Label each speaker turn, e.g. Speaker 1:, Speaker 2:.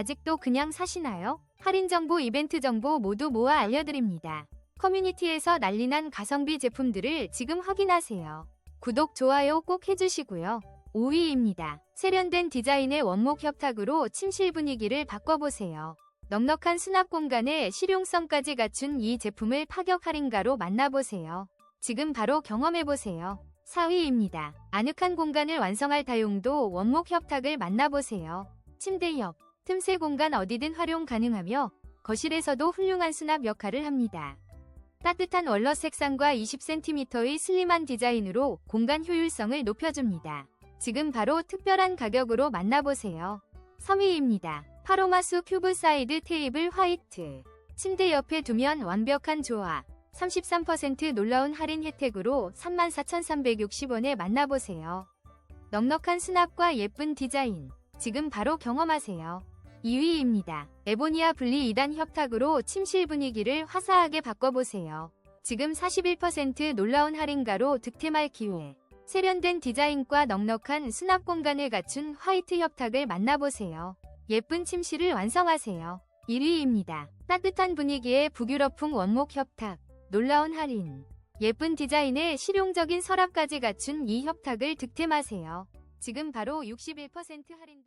Speaker 1: 아직도 그냥 사시나요? 할인 정보, 이벤트 정보 모두 모아 알려드립니다. 커뮤니티에서 난리난 가성비 제품들을 지금 확인하세요. 구독, 좋아요 꼭 해주시고요. 5위입니다. 세련된 디자인의 원목 협탁으로 침실 분위기를 바꿔보세요. 넉넉한 수납 공간에 실용성까지 갖춘 이 제품을 파격 할인가로 만나보세요. 지금 바로 경험해보세요. 4위입니다. 아늑한 공간을 완성할 다용도 원목 협탁을 만나보세요. 침대 옆, 틈새 공간 어디든 활용 가능하며 거실에서도 훌륭한 수납 역할을 합니다. 따뜻한 월넛 색상과 20cm의 슬림한 디자인으로 공간 효율성을 높여줍니다. 지금 바로 특별한 가격으로 만나보세요. 3위입니다. 파로마수 큐브 사이드 테이블 화이트. 침대 옆에 두면 완벽한 조화. 33% 놀라운 할인 혜택으로 34,360원에 만나보세요. 넉넉한 수납과 예쁜 디자인. 지금 바로 경험하세요. 2위입니다. 에보니아 분리 2단 협탁으로 침실 분위기를 화사하게 바꿔보세요. 지금 41% 놀라운 할인가로 득템할 기회. 세련된 디자인과 넉넉한 수납 공간을 갖춘 화이트 협탁을 만나보세요. 예쁜 침실을 완성하세요. 1위입니다. 따뜻한 분위기의 북유럽풍 원목 협탁. 놀라운 할인. 예쁜 디자인에 실용적인 서랍까지 갖춘 이 협탁을 득템하세요. 지금 바로 61% 할인